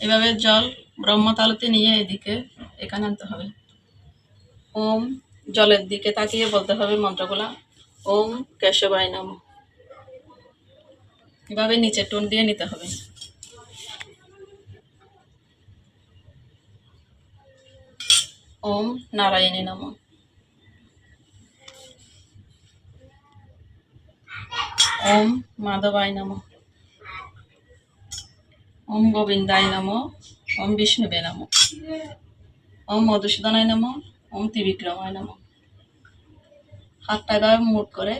এভাবে জল ব্রহ্মতালুতে নিয়ে এদিকে এখানে আনতে হবে। ওম জলের দিকে তাকিয়ে বলতে হবে মন্ত্রগুলা। ওম কেশবায় নম। এভাবে নিচে টুন দিয়ে নিতে হবে। ওম নারায়ণী নম। ওম মাধবায় নম। ওম গোবিন্দায় নম, ওম বিষ্ণুবে নম, ওম মধুসূদনায় নম, ওম ত্রিবিক্রমায় নম। হাতটা এভাবে মুট করে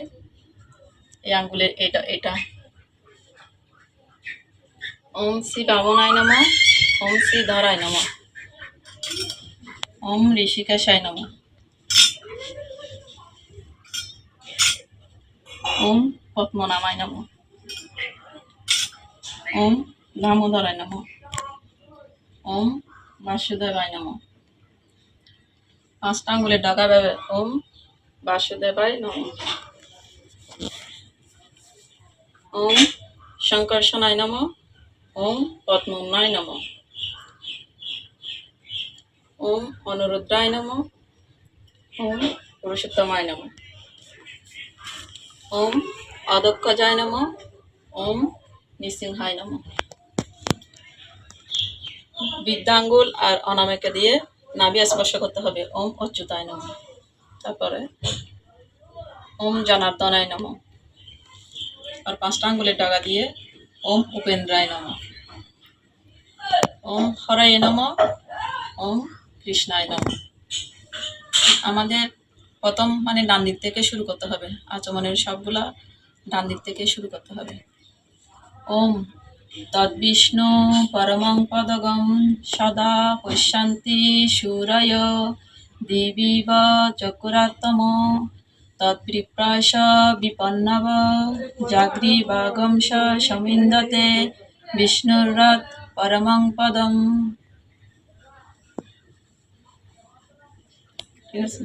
এই আঙ্গুলের এটা এটা। ওম শ্রী বামনায় নম, ওম শ্রী ধরায় নম। ওম ঋষিকেশায় নম। ওম পদ্মনামায় নম। ওম দামোদরায় নম। ওম বাসুদেবায় নম। পাঁচটা আঙ্গুলের ডাকা ওম বাসুদেবায় নম। ওম শঙ্কর্ষণায় নম। ওম পদ্মনায় নম। ওম অনুরুদ্রায় নম। ওম পুরুষোত্তমায় নম। ওম অদক্ষজায় নম। ওম নৃসিংহায় নম। বিদ্যাঙ্গুল আর অনামিকা দিয়ে নাভি স্পর্শ করতে হবে। ওম অচ্যুতায় নম। তারপরে ওম জনার্দনায় নম। আর পাঁচটা আঙ্গুলের ডাগা দিয়ে ওম উপেন্দ্রায় নম। ওম হরায় নম, ওম কৃষ্ণায় নম। আমাদের প্রথম মানে ডান দিক থেকে শুরু করতে হবে। আচমনের সবগুলা ডান দিক থেকে শুরু করতে হবে। ওম তদ্বিষ্ণু পরমং পদগম সদা পশ্যন্তি সুরয়, দিবিব চকুরাত্তম তৎপ্রিপ্রাস বিপন্নব, জাগ্রীবাগম সমিন্দতে বিষ্ণুরৎ পরমং পদম। ঠিক আছে?